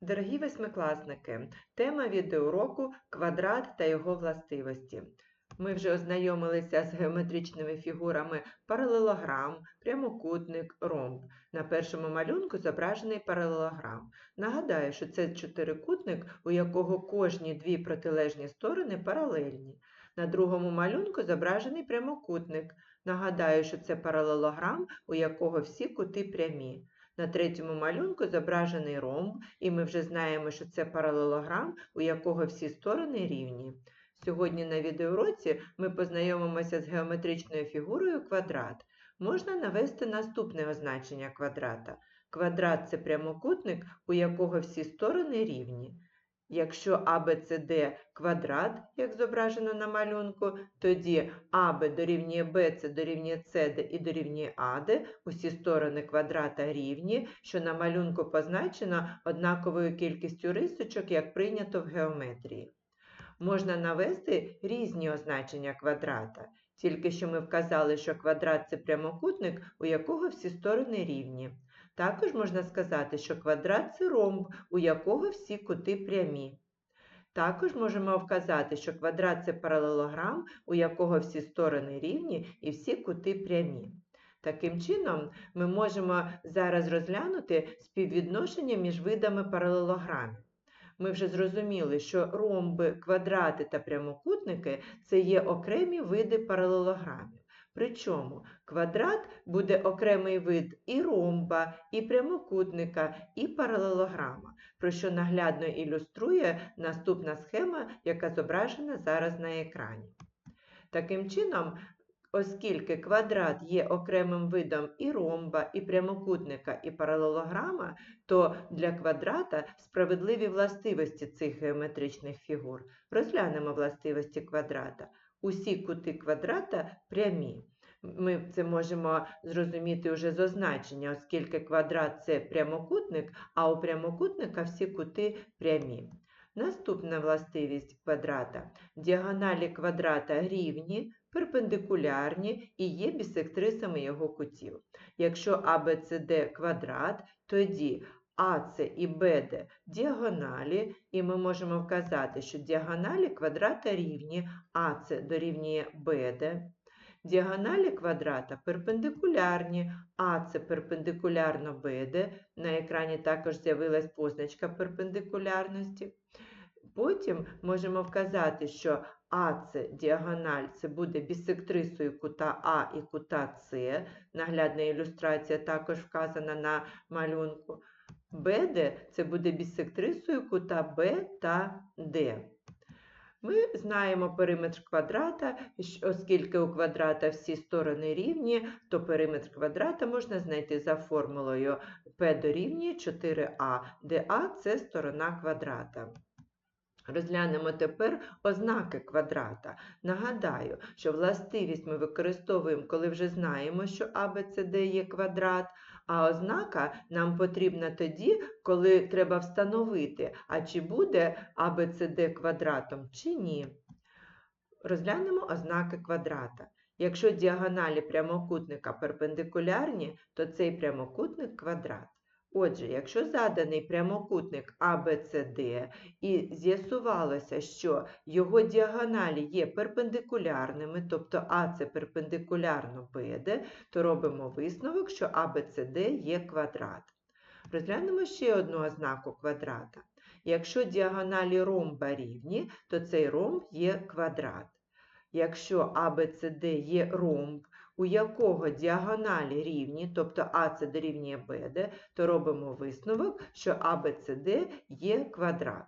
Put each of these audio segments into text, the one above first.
Дорогі восьмикласники, тема відеоуроку квадрат та його властивості. Ми вже ознайомилися з геометричними фігурами паралелограм, прямокутник, ромб. На першому малюнку зображений паралелограм. Нагадаю, що це чотирикутник, у якого кожні дві протилежні сторони паралельні. На другому малюнку зображений прямокутник. Нагадаю, що це паралелограм, у якого всі кути прямі. На третьому малюнку зображений ромб, і ми вже знаємо, що це паралелограм, у якого всі сторони рівні. Сьогодні на відеоуроці ми познайомимося з геометричною фігурою квадрат. Можна навести наступне означення квадрата. Квадрат – це прямокутник, у якого всі сторони рівні. Якщо ABCD квадрат, як зображено на малюнку, тоді АБ дорівнює БЦ дорівнює СД і дорівнює АД, усі сторони квадрата рівні, що на малюнку позначено однаковою кількістю рисочок, як прийнято в геометрії. Можна навести різні означення квадрата, тільки що ми вказали, що квадрат – це прямокутник, у якого всі сторони рівні. Також можна сказати, що квадрат – це ромб, у якого всі кути прямі. Також можемо вказати, що квадрат – це паралелограм, у якого всі сторони рівні і всі кути прямі. Таким чином, ми можемо зараз розглянути співвідношення між видами паралелограмів. Ми вже зрозуміли, що ромби, квадрати та прямокутники – це є окремі види паралелограмів. Причому квадрат буде окремий вид і ромба, і прямокутника, і паралелограма, про що наглядно ілюструє наступна схема, яка зображена зараз на екрані. Таким чином, оскільки квадрат є окремим видом і ромба, і прямокутника, і паралелограма, то для квадрата справедливі властивості цих геометричних фігур. Розглянемо властивості квадрата. Усі кути квадрата прямі. Ми це можемо зрозуміти вже з означення, оскільки квадрат це прямокутник, а у прямокутника всі кути прямі. Наступна властивість квадрата. Діагоналі квадрата рівні, перпендикулярні і є бісектрисами його кутів. Якщо ABCD квадрат, тоді АС і БД діагоналі, і ми можемо вказати, що діагоналі квадрата рівні, АС дорівнює БД. Діагоналі квадрата перпендикулярні, АС перпендикулярно БД. На екрані також з'явилась позначка перпендикулярності. Потім можемо вказати, що АС діагональ це буде бісектрисою кута А і кута С. Наглядна ілюстрація також вказана на малюнку. БД це буде бісектрисою кута Б та Д. Ми знаємо периметр квадрата, оскільки у квадрата всі сторони рівні, то периметр квадрата можна знайти за формулою P дорівнює 4а, де А це сторона квадрата. Розглянемо тепер ознаки квадрата. Нагадаю, що властивість ми використовуємо, коли вже знаємо, що ABCD є квадрат, а ознака нам потрібна тоді, коли треба встановити, а чи буде ABCD квадратом, чи ні. Розглянемо ознаки квадрата. Якщо діагоналі прямокутника перпендикулярні, то цей прямокутник квадрат. Отже, якщо заданий прямокутник ABCD і з'ясувалося, що його діагоналі є перпендикулярними, тобто А це перпендикулярно BD, то робимо висновок, що ABCD є квадрат. Розглянемо ще одну ознаку квадрата. Якщо діагоналі ромба рівні, то цей ромб є квадрат. Якщо ABCD є ромб, у якого діагоналі рівні, тобто АЦ дорівнює БД, то робимо висновок, що ABCD є квадрат.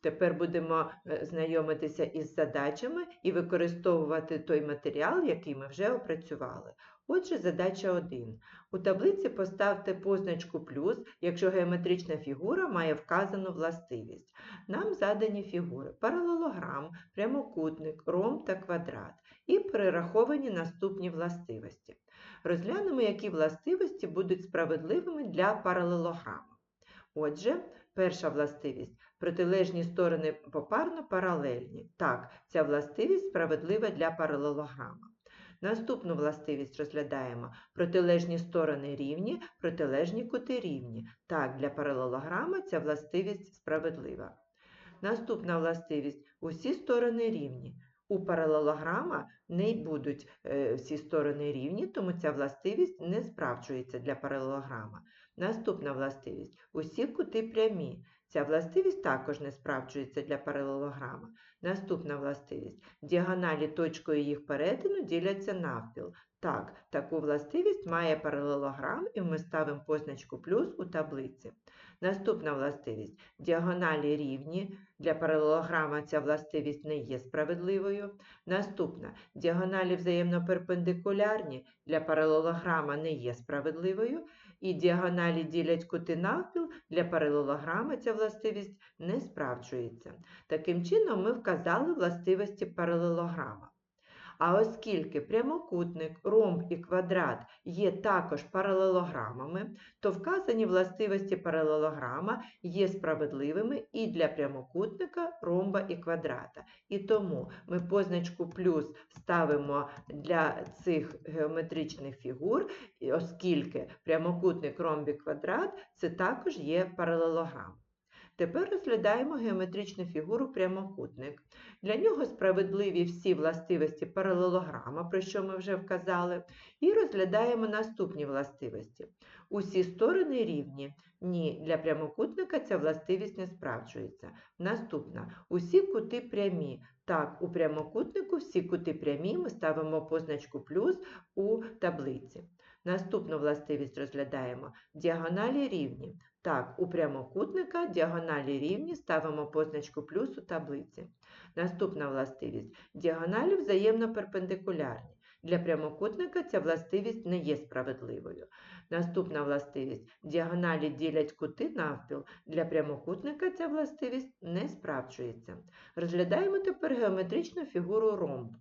Тепер будемо знайомитися із задачами і використовувати той матеріал, який ми вже опрацювали. Отже, задача 1. У таблиці поставте позначку плюс, якщо геометрична фігура має вказану властивість. Нам задані фігури паралелограм, прямокутник, ромб та квадрат і перераховані наступні властивості. Розглянемо, які властивості будуть справедливими для паралелограма. Отже, перша властивість протилежні сторони попарно паралельні. Так, ця властивість справедлива для паралелограма. Наступну властивість розглядаємо. Протилежні сторони рівні, протилежні кути рівні. Так, для паралелограма ця властивість справедлива. Наступна властивість усі сторони рівні. У паралелограма не будуть е, всі сторони рівні, тому ця властивість не справджується для паралелограма. Наступна властивість усі кути прямі. Ця властивість також не справджується для паралелограма. Наступна властивість діагоналі точкою їх перетину діляться навпіл. Так, таку властивість має паралелограм, і ми ставимо позначку плюс у таблиці. Наступна властивість діагоналі рівні. Для паралелограма ця властивість не є справедливою. Наступна діагоналі взаємно перпендикулярні для паралелограма не є справедливою. І діагоналі ділять кути навпіл, для паралелограма ця властивість не справджується. Таким чином, ми вказали властивості паралелограма. А оскільки прямокутник, ромб і квадрат є також паралелограмами, то вказані властивості паралелограма є справедливими і для прямокутника, ромба і квадрата. І тому ми позначку плюс ставимо для цих геометричних фігур, оскільки прямокутник, ромб і квадрат це також є паралелограм. Тепер розглядаємо геометричну фігуру прямокутник. Для нього справедливі всі властивості паралелограма, про що ми вже вказали, і розглядаємо наступні властивості. Усі сторони рівні. Ні, для прямокутника ця властивість не справджується. Наступна. Усі кути прямі. Так, у прямокутнику всі кути прямі ми ставимо позначку плюс у таблиці. Наступну властивість розглядаємо. Діагоналі рівні. Так, у прямокутника діагоналі рівні ставимо позначку плюс у таблиці. Наступна властивість. Діагоналі взаємно перпендикулярні. Для прямокутника ця властивість не є справедливою. Наступна властивість. Діагоналі ділять кути навпіл. Для прямокутника ця властивість не справджується. Розглядаємо тепер геометричну фігуру ромб.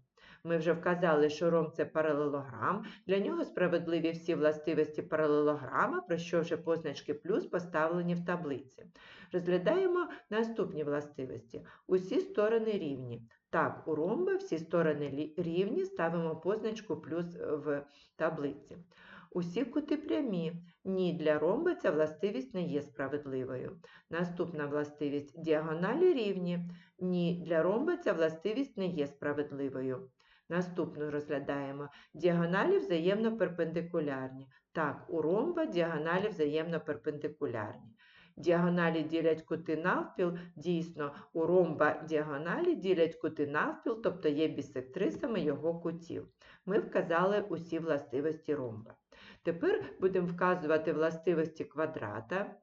Ми вже вказали, що ромб – це паралелограм. Для нього справедливі всі властивості паралелограма, про що вже позначки плюс поставлені в таблиці. Розглядаємо наступні властивості. Усі сторони рівні. Так, у ромба всі сторони рівні, ставимо позначку плюс в таблиці. Усі кути прямі. Ні, для ромба ця властивість не є справедливою. Наступна властивість діагоналі рівні. Ні, для ромба ця властивість не є справедливою. Наступну розглядаємо. Діагоналі взаємно перпендикулярні. Так, у ромба діагоналі взаємно перпендикулярні. Діагоналі ділять кути навпіл. Дійсно, у ромба діагоналі ділять кути навпіл, тобто є бісектрисами його кутів. Ми вказали усі властивості ромба. Тепер будемо вказувати властивості квадрата.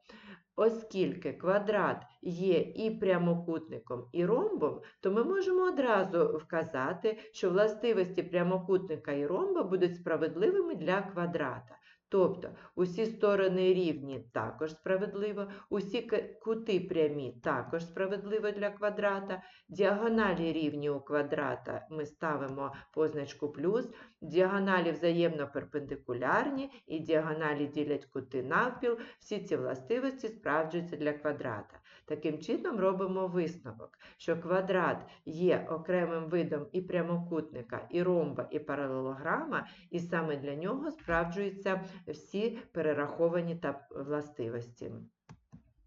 Оскільки квадрат є і прямокутником, і ромбом, то ми можемо одразу вказати, що властивості прямокутника і ромба будуть справедливими для квадрата. Тобто усі сторони рівні також справедливо, усі кути прямі також справедливо для квадрата, діагоналі рівні у квадрата ми ставимо позначку плюс, діагоналі взаємно перпендикулярні і діагоналі ділять кути навпіл, всі ці властивості справджуються для квадрата. Таким чином робимо висновок, що квадрат є окремим видом і прямокутника, і ромба, і паралелограма, і саме для нього справджуються всі перераховані та властивості.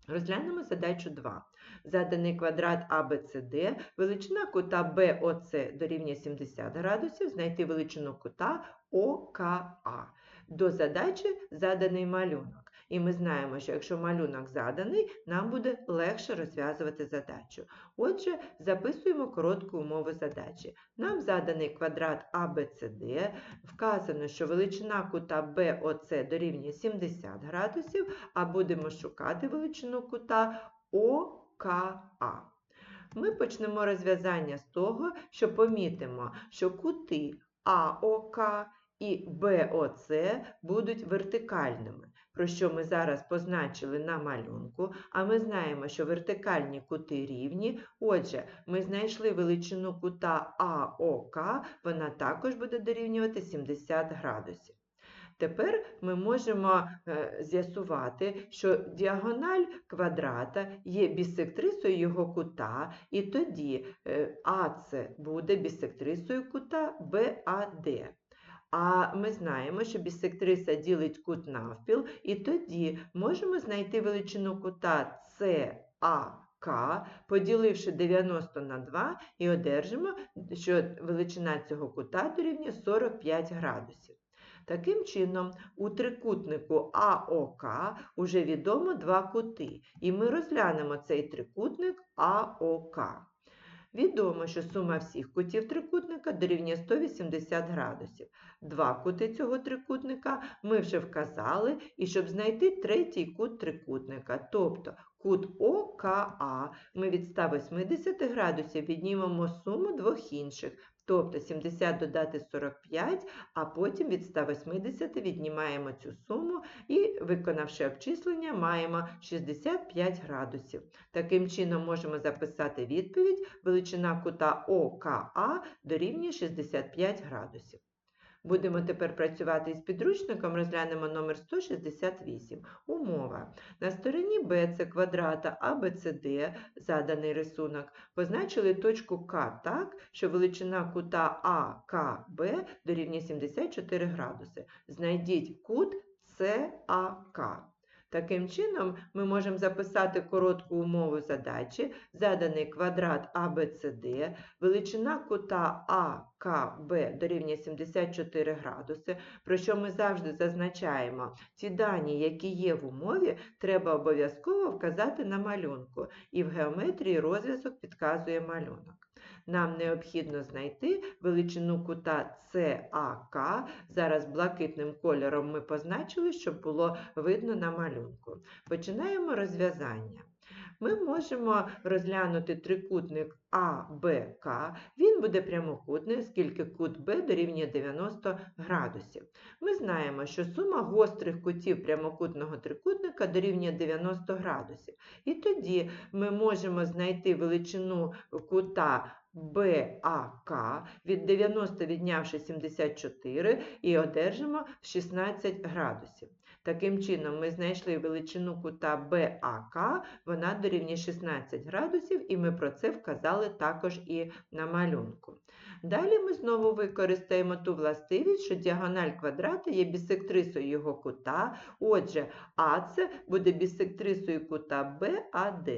Розглянемо задачу 2. Заданий квадрат ABCD, величина кута BOC дорівнює 70 градусів, знайти величину кута ОКА. До задачі заданий малюнок. І ми знаємо, що якщо малюнок заданий, нам буде легше розв'язувати задачу. Отже, записуємо коротку умову задачі. Нам заданий квадрат ABCD, вказано, що величина кута BOC дорівнює 70 градусів, а будемо шукати величину кута ОКА. Ми почнемо розв'язання з того, що помітимо, що кути АОК і БОЦ будуть вертикальними, про що ми зараз позначили на малюнку, а ми знаємо, що вертикальні кути рівні. Отже, ми знайшли величину кута АОК, вона також буде дорівнювати 70 градусів. Тепер ми можемо е, з'ясувати, що діагональ квадрата є бісектрисою його кута, і тоді е, АЦ буде бісектрисою кута БАД. А ми знаємо, що бісектриса ділить кут навпіл, і тоді можемо знайти величину кута САК, поділивши 90 на 2, і одержимо, що величина цього кута дорівнює 45 градусів. Таким чином, у трикутнику АОК уже відомо два кути, і ми розглянемо цей трикутник АОК. Відомо, що сума всіх кутів трикутника дорівнює 180 градусів. Два кути цього трикутника ми вже вказали, і щоб знайти третій кут трикутника, тобто кут ОКА, ми від 180 градусів віднімемо суму двох інших, тобто 70 додати 45, а потім від 180 віднімаємо цю суму і, виконавши обчислення, маємо 65 градусів. Таким чином можемо записати відповідь, величина кута ОКА дорівнює 65 градусів. Будемо тепер працювати із підручником, розглянемо номер 168. Умова. На стороні BC квадрата ABCD, заданий рисунок, позначили точку К так, що величина кута АКБ дорівнює 74 градуси. Знайдіть кут САК. Таким чином, ми можемо записати коротку умову задачі, заданий квадрат ABCD, величина кута АКБ дорівнює 74 градуси, про що ми завжди зазначаємо, ті дані, які є в умові, треба обов'язково вказати на малюнку, і в геометрії розв'язок підказує малюнок. Нам необхідно знайти величину кута САК. Зараз блакитним кольором ми позначили, щоб було видно на малюнку. Починаємо розв'язання. Ми можемо розглянути трикутник АБК. Він буде прямокутний, оскільки кут Б дорівнює 90 градусів. Ми знаємо, що сума гострих кутів прямокутного трикутника дорівнює 90 градусів. І тоді ми можемо знайти величину кута БАК від 90 віднявши 74 і одержимо 16 градусів. Таким чином, ми знайшли величину кута БАК, вона дорівнює 16 градусів, і ми про це вказали також і на малюнку. Далі ми знову використаємо ту властивість, що діагональ квадрата є бісектрисою його кута. Отже, АЦ буде бісектрисою кута БАД.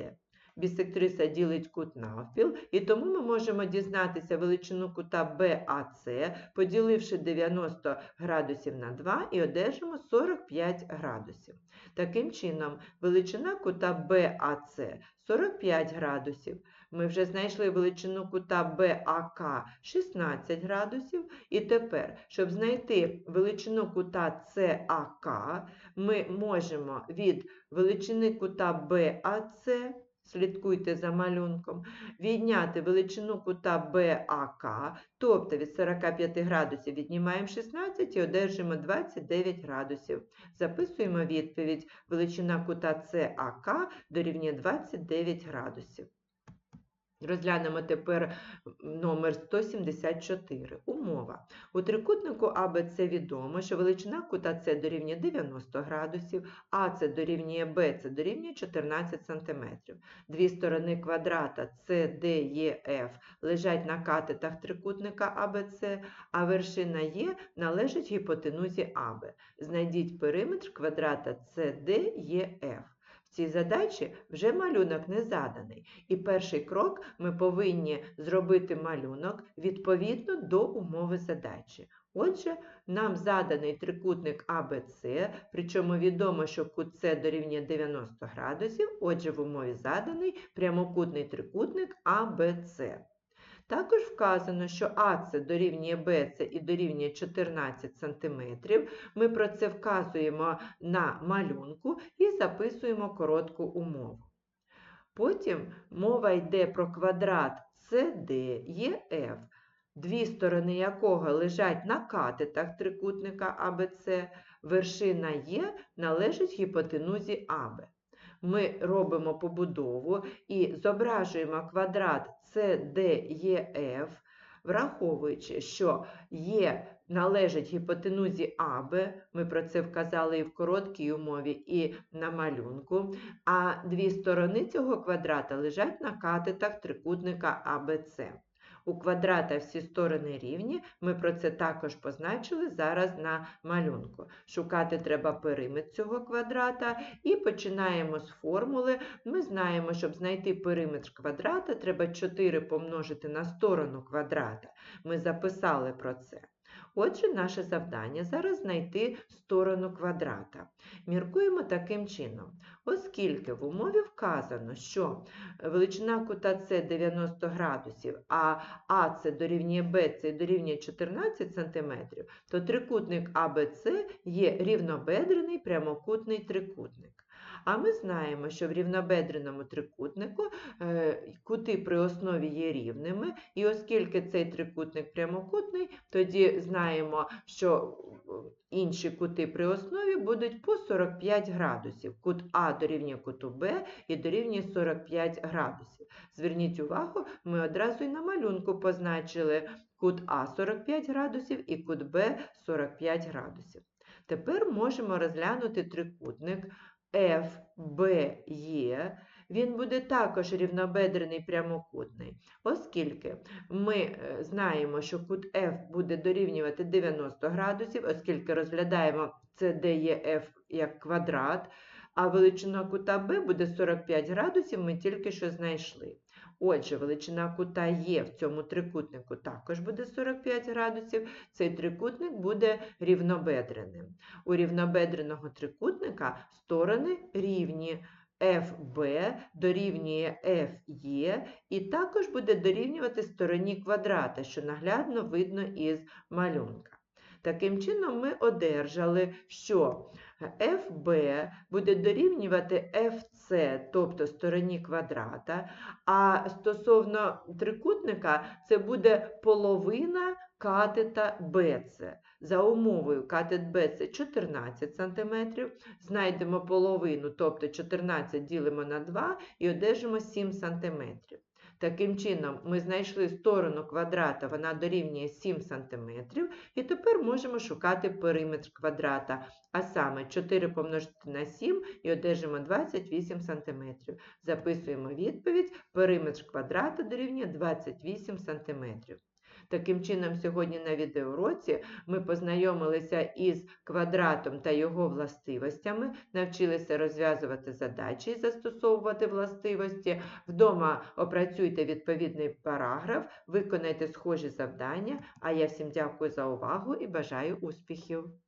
Бісектриса ділить кут навпіл, і тому ми можемо дізнатися величину кута BAC, поділивши 90 градусів на 2 і одержимо 45 градусів. Таким чином, величина кута BAC 45 градусів. Ми вже знайшли величину кута BAK 16 градусів. І тепер, щоб знайти величину кута CAK, ми можемо від величини кута BAC слідкуйте за малюнком, відняти величину кута БАК, тобто від 45 градусів віднімаємо 16 і одержимо 29 градусів. Записуємо відповідь. Величина кута САК дорівнює 29 градусів. Розглянемо тепер номер 174. Умова. У трикутнику АБЦ відомо, що величина кута С дорівнює 90 градусів, АЦ дорівнює БЦ дорівнює 14 см. Дві сторони квадрата CDEF лежать на катетах трикутника АБЦ, а вершина Е належить гіпотенузі АБ. Знайдіть периметр квадрата CDEF. Цій задачі вже малюнок не заданий, і перший крок ми повинні зробити малюнок відповідно до умови задачі. Отже, нам заданий трикутник АБЦ, причому відомо, що кут С дорівнює 90 градусів, отже, в умові заданий прямокутний трикутник АБЦ. Також вказано, що АЦ дорівнює БЦ і дорівнює 14 см. Ми про це вказуємо на малюнку і записуємо коротку умову. Потім мова йде про квадрат CDEF, дві сторони якого лежать на катетах трикутника АБЦ, вершина Е належить гіпотенузі АБ. Ми робимо побудову і зображуємо квадрат CDEF, враховуючи, що Е належить гіпотенузі АБ, ми про це вказали і в короткій умові, і на малюнку, а дві сторони цього квадрата лежать на катетах трикутника АБЦ. У квадрата всі сторони рівні, ми про це також позначили зараз на малюнку. Шукати треба периметр цього квадрата і починаємо з формули. Ми знаємо, щоб знайти периметр квадрата, треба 4 помножити на сторону квадрата. Ми записали про це. Отже, наше завдання зараз знайти сторону квадрата. Міркуємо таким чином. Оскільки в умові вказано, що величина кута С 90 градусів, а АС дорівнює БС дорівнює 14 см, то трикутник АБЦ є рівнобедрений прямокутний трикутник. А ми знаємо, що в рівнобедреному трикутнику е, кути при основі є рівними, і оскільки цей трикутник прямокутний, тоді знаємо, що е, інші кути при основі будуть по 45 градусів. Кут А дорівнює куту Б і дорівнює 45 градусів. Зверніть увагу, ми одразу і на малюнку позначили кут А 45 градусів і кут Б 45 градусів. Тепер можемо розглянути трикутник FBE. Він буде також рівнобедрений прямокутний, оскільки ми е, знаємо, що кут F буде дорівнювати 90 градусів, оскільки розглядаємо CDEF як квадрат, а величина кута B буде 45 градусів, ми тільки що знайшли. Отже, величина кута Є в цьому трикутнику також буде 45 градусів. Цей трикутник буде рівнобедреним. У рівнобедреного трикутника сторони рівні. FB дорівнює FE і також буде дорівнювати стороні квадрата, що наглядно видно із малюнка. Таким чином, ми одержали, що FB буде дорівнювати FC, тобто стороні квадрата, а стосовно трикутника це буде половина катета BC. За умовою катет BC 14 см, знайдемо половину, тобто 14 ділимо на 2 і одержимо 7 см. Таким чином, ми знайшли сторону квадрата, вона дорівнює 7 см, і тепер можемо шукати периметр квадрата, а саме 4 помножити на 7 і одержимо 28 см. Записуємо відповідь, периметр квадрата дорівнює 28 см. Таким чином, сьогодні на відеоуроці ми познайомилися із квадратом та його властивостями, навчилися розв'язувати задачі і застосовувати властивості. Вдома опрацюйте відповідний параграф, виконайте схожі завдання. А я всім дякую за увагу і бажаю успіхів!